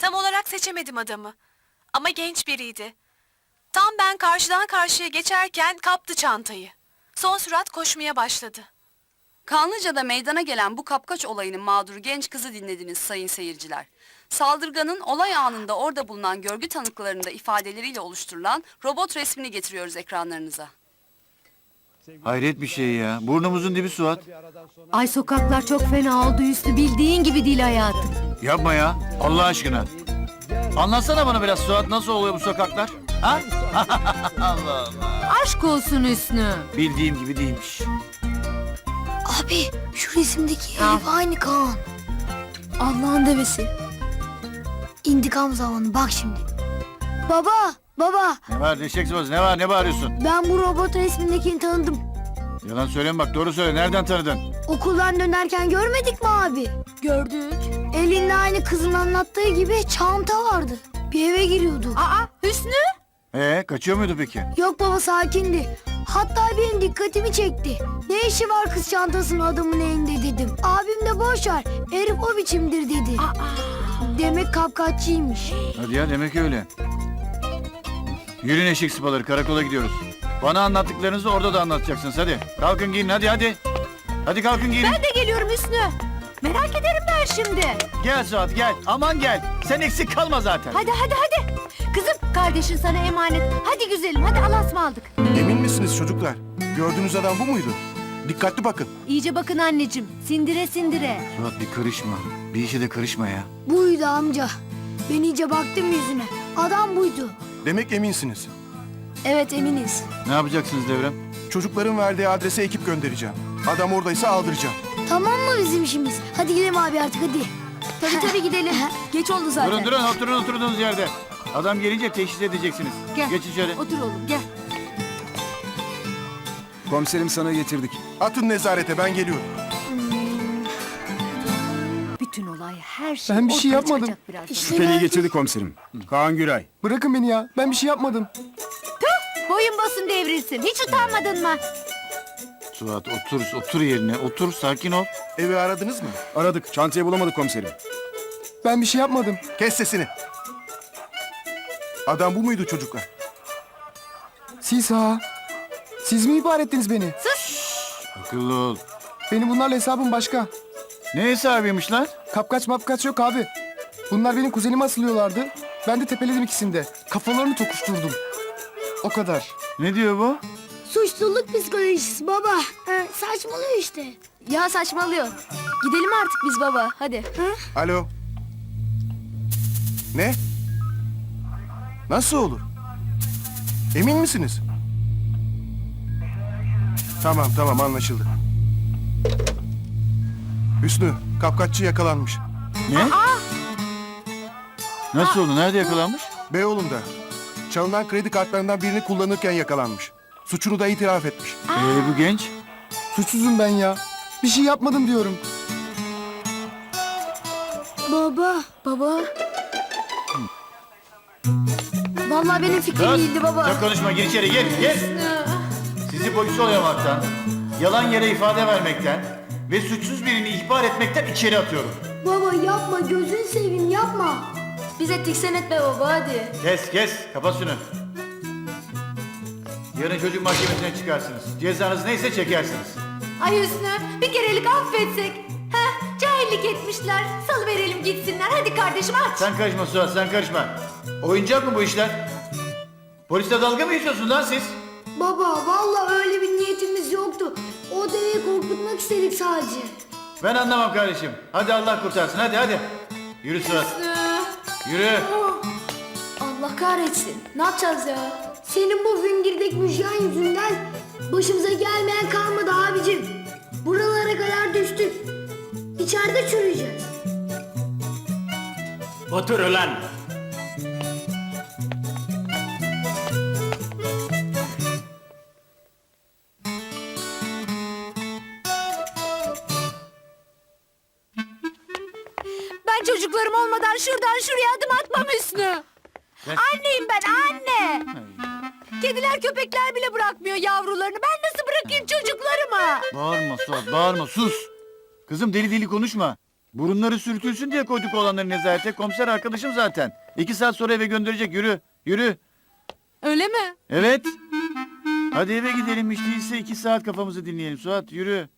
Tam olarak seçemedim adamı. Ama genç biriydi. Tam ben karşıdan karşıya geçerken kaptı çantayı. Son sürat koşmaya başladı. Kanlıca'da meydana gelen bu kapkaç olayının mağduru genç kızı dinlediniz sayın seyirciler. Saldırganın olay anında orada bulunan görgü tanıklarında ifadeleriyle oluşturulan robot resmini getiriyoruz ekranlarınıza. Hayret bir şey ya. Burnumuzun dibi Suat. Ay sokaklar çok fena oldu Hüsnü. Bildiğin gibi değil hayatım. Yapma ya. Allah aşkına. Anlatsana bana biraz Suat nasıl oluyor bu sokaklar? Ha? Allah Allah. Aşk olsun Hüsnü. Bildiğim gibi değilmiş. Abi şu resimdeki Ha. herif aynı Kaan. Allah'ın devesi. İntikam zamanı bak şimdi. Baba, baba Ne var eşek sıvası ne var ne bağırıyorsun? ben bu robot resmindekini tanıdım. Yalan söyleme bak doğru söyle. Nereden tanıdın? Okuldan dönerken görmedik mi abi? Gördük. Elinde aynı kızın anlattığı gibi çanta vardı. Bir eve giriyordu. Aa Hüsnü. Ee kaçıyor muydu peki? Yok baba sakindi. Hatta benim dikkatimi çekti. Ne işi var kız çantasının adamın elinde dedim. Abim de boş ver. Herif o biçimdir dedi. Demek kapkaççıymış. Hadi ya demek öyle. Yürüyün eşek sıpaları karakola gidiyoruz. Bana anlattıklarınızı orada da anlatacaksınız hadi. Kalkın giyin hadi hadi. Hadi kalkın giyin. Ben de geliyorum Hüsnü. Merak ederim ben şimdi. Gel Suat gel. Aman gel. Sen eksik kalma zaten. Hadi hadi hadi. Kızım kardeşin sana emanet. Hadi güzelim hadi Allah'a ısmarladık. Emin misiniz çocuklar? Gördüğünüz adam bu muydu? Dikkatli bakın. İyice bakın anneciğim. Sindire sindire. Suat bir karışma. Bir işe de karışma ya. Buydu amca. Ben iyice baktım yüzüne. Adam buydu. Demek eminsiniz. Evet eminiz. Ne yapacaksınız Devrem? Çocukların verdiği adrese ekip göndereceğim. Adam oradaysa aldıracağım. Tamam mı bizim işimiz? Hadi gidelim abi artık hadi. Tabii tabii gidelim. Geç oldu zaten. Durun durun oturun oturduğunuz yerde. Adam gelince teşhis edeceksiniz. Gel. Geç içeri. Otur oğlum gel. Komiserim sana getirdik. Atın nezarete ben geliyorum. Bütün olay her şey Ben bir şey ortaya yapmadım. çıkacak birazdan. Şüpheliyi getirdik komiserim. Kaan Güray. Bırakın beni ya. Ben bir şey yapmadım. Boyun basın devrilsin. Hiç utanmadın mı? Suat otur otur yerine. Otur sakin ol. Evi aradınız mı? Aradık. Çantayı bulamadık komiserim. Ben bir şey yapmadım. Kes sesini. Adam bu muydu çocuklar? Siz ha. Siz mi ihbar ettiniz beni? Akıllı ol. Benim bunlarla hesabım başka. Ne hesabıymış lan? Kapkaç mapkaç yok abi. Bunlar benim kuzenime asılıyorlardı. Ben de tepeledim ikisini de. Kafalarını tokuşturdum. O kadar. Ne diyor bu? Suçluluk psikolojisi baba. Ee, saçmalıyor işte. Ya saçmalıyor. Gidelim artık biz baba. Hadi. Alo. Ne? Nasıl olur? Emin misiniz? Tamam tamam anlaşıldı. Hüsnü, kapkaççı yakalanmış. Ne? Nasıl oldu? Nerede yakalanmış? Beyoğlu'nda. Çalınan kredi kartlarından birini kullanırken yakalanmış. Suçunu da itiraf etmiş. Ee, bu genç. Suçsuzum ben ya. Bir şey yapmadım diyorum. Baba. Baba. Vallahi benim fikrim Kız, değildi baba. Çok konuşma gir içeri gir gir. Sizi polis oylamaktan, yalan yere ifade vermekten ve suçsuz birini ihbar etmekten içeri atıyorum. Baba yapma gözünü seveyim yapma. Biz ettik sen etme baba hadi. Kes kes kapat şunu. Yarın çocuk mahkemesine çıkarsınız. Cezanız neyse çekersiniz. Ay Hüsnü bir kerelik affetsek. Heh, cahillik etmişler. Salıverelim gitsinler. Hadi kardeşim aç. Sen karışma Suat sen karışma. Oyuncak mı bu işler? Polisle dalga mı geçiyorsun lan siz? Baba vallahi öyle bir niyetimiz yoktu. O deveyi korkutmak istedik sadece. Ben anlamam kardeşim. Hadi Allah kurtarsın hadi hadi. Yürü Suat. Yürü. Allah kahretsin. Ne yapacağız ya? Senin bu fingirdik müjgan yüzünden başımıza gelmeyen kalmadı abicim. Buralara kadar düştük. İçeride çürüyeceğiz. Otur ulan. Ben çocuklarım olmadan şuradan şuraya adım atmam Hüsnü. Anneyim ben anne. Kediler köpekler bile bırakmıyor yavrularını. Ben nasıl bırakayım çocuklarımı? Bağırma Suat bağırma sus. Kızım deli deli konuşma. Burunları sürtülsün diye koyduk olanları nezarete. Komiser arkadaşım zaten. İki saat sonra eve gönderecek. Yürü. Yürü. Öyle mi? Evet. Hadi eve gidelim hiç değilse iki saat kafamızı dinleyelim. Suat yürü.